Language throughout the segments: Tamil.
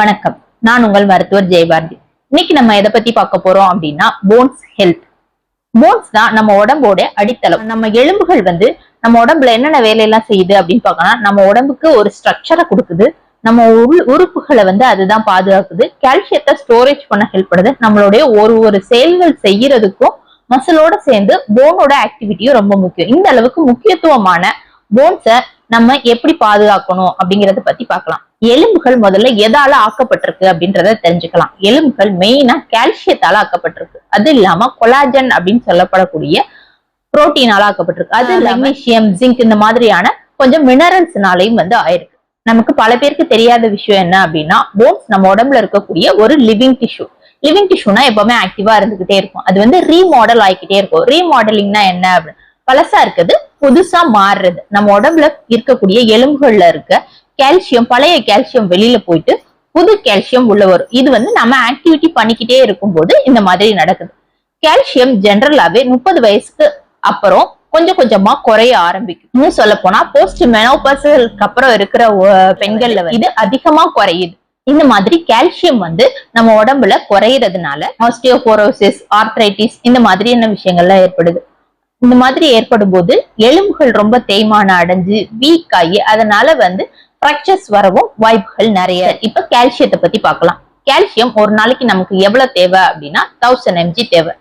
வணக்கம். நான் உங்கள் மருத்துவர் ஜெயபாரதி. இன்னைக்கு நம்ம எதை பத்தி பார்க்க போறோம் அப்படின்னா போன்ஸ் ஹெல்த் போன்ஸ் தான் நம்ம உடம்போட அடித்தளம். நம்ம எலும்புகள் வந்து நம்ம உடம்புல என்னென்ன வேலையெல்லாம் செய்யுது அப்படின்னு பார்க்கணும் நம்ம உடம்புக்கு ஒரு ஸ்ட்ரக்சரை கொடுக்குது. நம்ம உள் உறுப்புகளை வந்து அதுதான் பாதுகாக்குது. கால்சியத்தை ஸ்டோரேஜ் பண்ண ஹெல்ப் பண்ணுது. நம்மளுடைய ஒரு ஒரு செயல்கள் செய்யறதுக்கும் மசிலோட சேர்ந்து போனோட ஆக்டிவிட்டியும் ரொம்ப முக்கியம். இந்த அளவுக்கு முக்கியத்துவமான போன்ஸை நம்ம எப்படி பாதுகாக்கணும் அப்படிங்கறத பத்தி பார்க்கலாம். எலும்புகள் முதல்ல எதால ஆக்கப்பட்டிருக்கு அப்படின்றத தெரிஞ்சுக்கலாம். எலும்புகள் மெயினா கால்சியத்தால ஆக்கப்பட்டிருக்கு. அது இல்லாம கொலாஜன் அப்படின்னு சொல்லப்படக்கூடிய புரோட்டீனால ஆக்கப்பட்டிருக்கு. அது மெக்னீசியம் ஜிங்க் இந்த மாதிரியான கொஞ்சம் மினரல்ஸ்னாலையும் வந்து ஆயிருக்கு. நமக்கு பல பேருக்கு தெரியாத விஷயம் என்ன அப்படின்னா போன்ஸ் நம்ம உடம்புல இருக்கக்கூடிய ஒரு லிவிங் டிஷ்யூ லிவிங் டிஷ்யூனா எப்பவுமே ஆக்டிவா இருந்துகிட்டே இருக்கும். அது வந்து ரீமாடல் ஆகிக்கிட்டே இருக்கும். ரீமாடலிங்னா என்ன அப்படின்னு? பழசா இருக்குது புதுசா மாறுறது. நம்ம உடம்புல இருக்கக்கூடிய எலும்புகள்ல இருக்க கால்சியம் பழைய கால்சியம் வெளியில போயிட்டு புது கால்சியம் உள்ள வரும். இது வந்து நம்ம ஆக்டிவிட்டி பண்ணிக்கிட்டே இருக்கும்போது இந்த மாதிரி நடக்குது. கால்சியம் ஜென்ரலாவே முப்பது வயசுக்கு அப்புறம் கொஞ்சம் கொஞ்சமா குறைய ஆரம்பிக்கும் இன்னும் சொல்ல போனா போஸ்ட் மெனோபர்சலுக்கு அப்புறம் இருக்கிற பெண்கள்ல இது அதிகமா குறையுது. இந்த மாதிரி கால்சியம் வந்து நம்ம உடம்புல குறையறதுனால ஆஸ்டியோபோரோசிஸ் ஆர்த்ரைட்டிஸ் இந்த மாதிரியான விஷயங்கள்லாம் ஏற்படுது. இந்த மாதிரி ஏற்படும் போது எலும்புகள் ரொம்ப தேய்மானம் அடைஞ்சு வீக் ஆகி அதனால வந்து ஃப்ராக்சர்ஸ் வரவும் வாய்ப்புகள் நிறைய. இப்ப கால்சியத்தை பத்தி பார்க்கலாம். கால்சியம் ஒரு நாளைக்கு நமக்கு எவ்வளவு தேவை அப்படின்னா தௌசண்ட் எம்ஜி தேவை.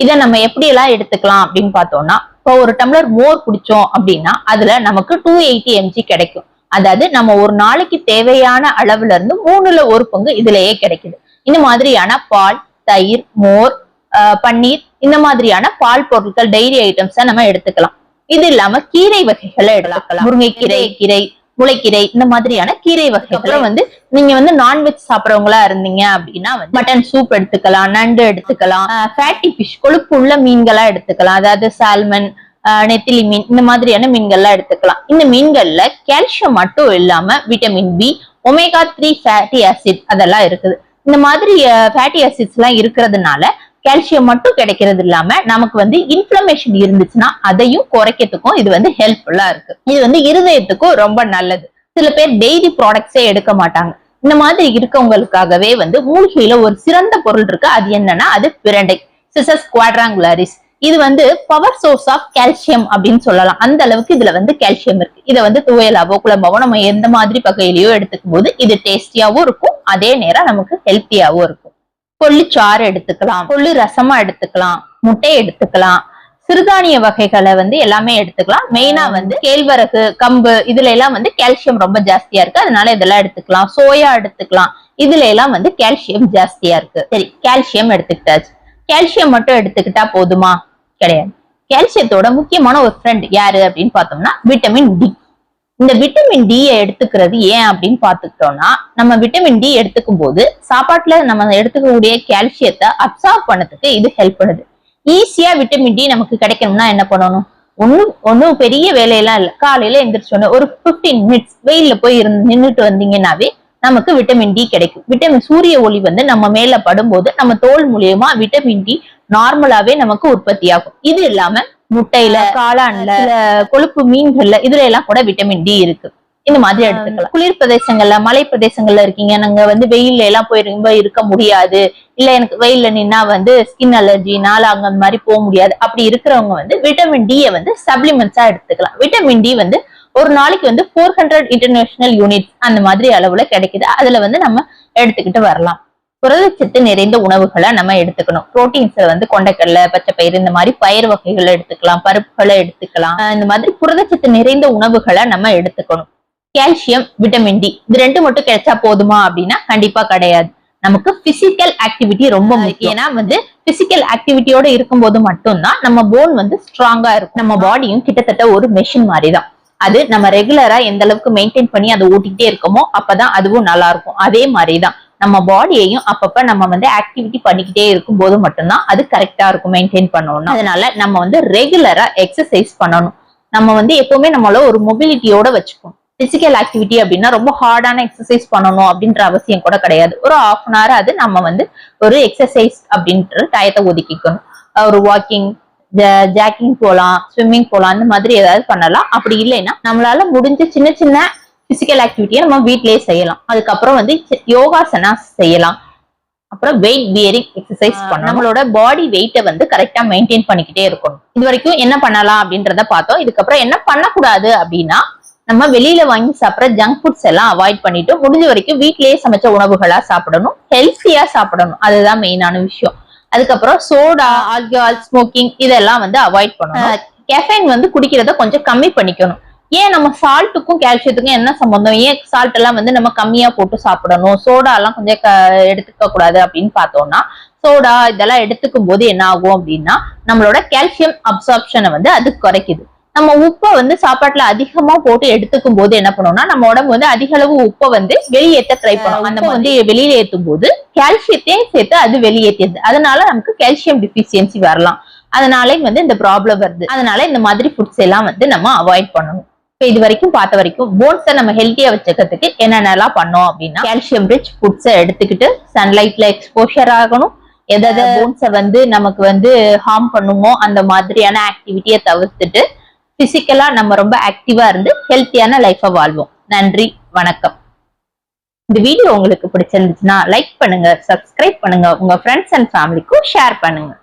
இதை நம்ம எப்படி எல்லாம் எடுத்துக்கலாம் அப்படின்னு பார்த்தோம்னா இப்போ ஒரு டம்ளர் மோர் குடிச்சோம் அப்படின்னா அதுல நமக்கு டூ எயிட்டி எம்ஜி கிடைக்கும். அதாவது நம்ம ஒரு நாளைக்கு தேவையான அளவுல இருந்து மூணுல ஒரு பங்கு இதுலயே கிடைக்குது. இந்த மாதிரியான பால் தயிர் மோர் ஆஹ் பன்னீர் இந்த மாதிரியான பால் பொருட்கள் டைரி ஐட்டம்ஸ நம்ம எடுத்துக்கலாம். இது இல்லாம கீரை வகைகளை எடுத்துக்கலாம். முருங்கைக்கீரை கீரை முளைக்கீரை இந்த மாதிரியான கீரை வகைகளை வந்து நீங்க வந்து நான்வெஜ் சாப்பிடறவங்களா இருந்தீங்க அப்படின்னா வந்து மட்டன் சூப் எடுத்துக்கலாம் நண்டு எடுத்துக்கலாம் ஃபேட்டி ஃபிஷ் கொழுப்பு உள்ள மீன்களா எடுத்துக்கலாம். அதாவது சால்மன் நெத்திலி மீன் இந்த மாதிரியான மீன்கள்லாம் எடுத்துக்கலாம். இந்த மீன்கள்ல கால்சியம் மட்டும் இல்லாம vitamin B omega three fatty acid அதெல்லாம் இருக்குது. இந்த மாதிரி ஃபேட்டி ஆசிட்ஸ் எல்லாம் இருக்கிறதுனால கால்சியம் மட்டும் கிடைக்கிறது இல்லாம நமக்கு வந்து இன்ஃபிளமேஷன் இருந்துச்சுன்னா அதையும் குறைக்கிறதுக்கும் இது வந்து ஹெல்ப்ஃபுல்லா இருக்கு. இது வந்து இருதயத்துக்கும் ரொம்ப நல்லது. சில பேர் டெய்லி ப்ராடக்ட்ஸே எடுக்க மாட்டாங்க. இந்த மாதிரி இருக்கவங்களுக்காகவே வந்து மூலிகையில ஒரு சிறந்த பொருள் இருக்கு. அது என்னன்னா அது பிரண்டை சிசஸ் குவாட்ராங்குலாரிஸ் இது வந்து பவர் சோர்ஸ் ஆஃப் கால்சியம் அப்படின்னு சொல்லலாம். அந்த அளவுக்கு இதுல வந்து கால்சியம் இருக்கு. இதை வந்து துவையலாவோ குழம்பாவோ நம்ம எந்த மாதிரி வகையிலயோ எடுத்துக்கும் போது இது டேஸ்டியாவும் இருக்கும். அதே நேரம் நமக்கு ஹெல்த்தியாவும் இருக்கும். கொள்ளு சாறு எடுத்துக்கலாம் கொள்ளு ரசமா எடுத்துக்கலாம் முட்டை எடுத்துக்கலாம். சிறுதானிய வகைகளை வந்து எல்லாமே எடுத்துக்கலாம். மெயினா வந்து கேழ்வரகு கம்பு இதுல எல்லாம் வந்து கால்சியம் ரொம்ப ஜாஸ்தியா இருக்கு. அதனால இதெல்லாம் எடுத்துக்கலாம். சோயா எடுத்துக்கலாம். இதுல எல்லாம் வந்து கால்சியம் ஜாஸ்தியா இருக்கு. சரி கால்சியம் எடுத்துக்கிட்டாச்சு. கால்சியம் மட்டும் எடுத்துக்கிட்டா போதுமா? கிடையாது. கால்சியத்தோட முக்கியமான ஒரு ஃப்ரெண்ட் யாரு அப்படின்னு பார்த்தோம்னா விட்டமின் டி இந்த விட்டமின் டி எடுத்துக்கிறது ஏன் அப்படின்னு பார்த்துக்கிட்டோம்னா நம்ம விட்டமின் டி எடுத்துக்கும் போது சாப்பாட்டுல நம்ம எடுத்துக்கக்கூடிய கால்சியத்தை அப்சார்ப் பண்ணதுக்கு இது ஹெல்ப் பண்ணுது. ஈஸியா விட்டமின் டி நமக்கு கிடைக்கணும்னா என்ன பண்ணணும்? ஒன்னும் ஒன்றும் பெரிய வேலையெல்லாம் இல்லை. காலையில எந்திரிச்சோன்னு ஒரு 15 மினிட்ஸ் வெயில்ல போய் இருந்து நின்றுட்டு வந்தீங்கன்னாவே நமக்கு விட்டமின் டி கிடைக்கும். விட்டமின் சூரிய ஒளி வந்து நம்ம மேல படும்போது நம்ம தோல் மூலியமா விட்டமின் டி நார்மலாவே நமக்கு உற்பத்தி ஆகும் இது இல்லாம முட்டையில காளான்ல. கொழுப்பு மீன்கள்ல இதுல எல்லாம் கூட விட்டமின் டி இருக்கு. இந்த மாதிரி எடுத்துக்கலாம். குளிர் பிரதேசங்கள்ல மலை பிரதேசங்கள்ல இருக்கீங்க நாங்க வந்து வெயில்ல எல்லாம் போய் ரொம்ப இருக்க முடியாது. இல்ல எனக்கு வெயில்ல நின்னா வந்து ஸ்கின் அலர்ஜி நாளாங்க அந்த மாதிரி போக முடியாது. அப்படி இருக்கிறவங்க வந்து விட்டமின் டி வந்து சப்ளிமெண்ட்ஸா எடுத்துக்கலாம். விட்டமின் டி வந்து ஒரு நாளைக்கு வந்து ஃபோர் ஹண்ட்ரட் இன்டர்நேஷனல் யூனிட்ஸ் அந்த மாதிரி அளவுல கிடைக்குது. அதுல வந்து நம்ம எடுத்துக்கிட்டு வரலாம். புரதச்சத்து நிறைந்த உணவுகளை நம்ம எடுத்துக்கணும். புரோட்டீன்ஸ் வந்து கொண்டைக்கடலை பச்சை பயிறு இந்த மாதிரி பயிர் வகைகளை எடுத்துக்கலாம் பருப்புகளை எடுத்துக்கலாம். இந்த மாதிரி புரதச்சத்து நிறைந்த உணவுகளை நம்ம எடுத்துக்கணும். கால்சியம் விட்டமின் டி இது ரெண்டு மட்டும் கிடைச்சா போதுமா அப்படின்னா கண்டிப்பா கிடையாது. நமக்கு பிசிக்கல் ஆக்டிவிட்டி ரொம்ப முக்கியம். ஏன்னா வந்து பிசிக்கல் ஆக்டிவிட்டியோட இருக்கும்போது மட்டும்தான் நம்ம போன் வந்து ஸ்ட்ராங்கா இருக்கும். நம்ம பாடியும் கிட்டத்தட்ட ஒரு மெஷின் மாதிரி தான் அது நம்ம ரெகுலரா எந்த அளவுக்கு மெயின்டைன் பண்ணி அதை ஓட்டிக்கிட்டே இருக்கோமோ அப்பதான் அதுவும் நல்லா இருக்கும். அதே மாதிரிதான். நம்ம பாடியையும் அப்பப்ப நம்ம வந்து ஆக்டிவிட்டி பண்ணிக்கிட்டே இருக்கும் போது மட்டும்தான் அது கரெக்டா இருக்கும் மெயின்டைன் பண்ணணும் அதனால நம்ம வந்து ரெகுலரா எக்ஸசைஸ் பண்ணணும். நம்ம வந்து எப்பவுமே நம்மள ஒரு மொபிலிட்டியோட வச்சுக்கணும். பிசிக்கல் ஆக்டிவிட்டி அப்படின்னா ரொம்ப ஹார்டான எக்ஸசைஸ் பண்ணணும் அப்படின்ற அவசியம் கூட கிடையாது. ஒரு ஆஃப் அன் ஹவர் அது நம்ம வந்து ஒரு எக்ஸசைஸ் அப்படின்ற டயத்தை ஒதுக்கிக்கணும். ஒரு வாக்கிங் ஜாக்கிங் போகலாம் ஸ்விம்மிங் போகலாம் அந்த மாதிரி ஏதாவது பண்ணலாம். அப்படி இல்லைன்னா நம்மளால முடிஞ்ச சின்ன சின்ன பிசிக்கல் ஆக்டிவிட்டியை நம்ம வீட்லயே செய்யலாம். அதுக்கப்புறம் வந்து யோகாசனா செய்யலாம். அப்புறம் வெயிட் பியரிங் எக்ஸசைஸ் பண்ணணும். நம்மளோட பாடி வெயிட்டை வந்து கரெக்டா மெயின்டைன் பண்ணிக்கிட்டே இருக்கணும். இது வரைக்கும் என்ன பண்ணலாம் அப்படின்றத பார்த்தோம். இதுக்கப்புறம் என்ன பண்ணக்கூடாது அப்படின்னா நம்ம வெளியில வாங்கி சாப்பிட்ற ஜங்க் ஃபுட்ஸ் எல்லாம் அவாய்ட் பண்ணிட்டு முடிஞ்ச வரைக்கும் வீட்லயே சமைச்ச உணவுகளா சாப்பிடணும். ஹெல்த்தியா சாப்பிடணும். அதுதான் மெயினான விஷயம். அதுக்கப்புறம் சோடா ஆல்கஹால் ஸ்மோக்கிங் இதெல்லாம் வந்து அவாய்ட் பண்ணணும். கெஃபைன் வந்து குடிக்கிறத கொஞ்சம் கம்மி பண்ணிக்கணும். ஏன் நம்ம சால்ட்டுக்கும் கால்சியத்துக்கும் என்ன சம்பந்தம்? ஏன் சால்ட் எல்லாம் வந்து நம்ம கம்மியா போட்டு சாப்பிடணும்? சோடா எல்லாம் கொஞ்சம் எடுத்துக்க கூடாது அப்படின்னு பார்த்தோம்னா சோடா இதெல்லாம் எடுத்துக்கும் போது என்ன ஆகும் அப்படின்னா நம்மளோட கால்சியம் அப்சார்ப்ஷனை வந்து அது குறைக்குது. நம்ம உப்பை வந்து சாப்பாட்டுல அதிகமா போட்டு எடுத்துக்கும் போது என்ன பண்ணும்னா நம்ம உடம்பு வந்து அதிக அளவு உப்பை வந்து வெளியேற்ற ட்ரை பண்ணும். அந்த வந்து வெளியில ஏத்தும் போது கால்சியத்தையும் சேர்த்து அது வெளியேற்றியது அதனால நமக்கு கால்சியம் டிஃபிஷியன்சி வரலாம். அதனாலே வந்து இந்த ப்ராப்ளம் வருது. அதனால இந்த மாதிரி ஃபுட்ஸ் எல்லாம் வந்து நம்ம அவாய்ட் பண்ணணும். இப்போ இது வரைக்கும் பார்த்த வரைக்கும் போன்ஸை நம்ம ஹெல்த்தியா வச்சுக்கிறதுக்கு என்னென்னலாம் பண்ணோம் அப்படின்னா கால்சியம் ரிச் ஃபுட்ஸை எடுத்துக்கிட்டு சன்லைட்ல எக்ஸ்போஷர் ஆகணும். எதாவது போன்ஸை வந்து நமக்கு வந்து ஹார்ம் பண்ணுமோ அந்த மாதிரியான ஆக்டிவிட்டியை தவிர்த்துட்டு பிசிக்கலா நம்ம ரொம்ப ஆக்டிவா இருந்து ஹெல்த்தியான லைஃபை வாழ்வோம். நன்றி வணக்கம். இந்த வீடியோ உங்களுக்கு பிடிச்சிருந்துச்சுன்னா லைக் பண்ணுங்க சப்ஸ்கிரைப் பண்ணுங்க. உங்க ஃப்ரெண்ட்ஸ் அண்ட் ஃபேமிலிக்கும் ஷேர் பண்ணுங்க.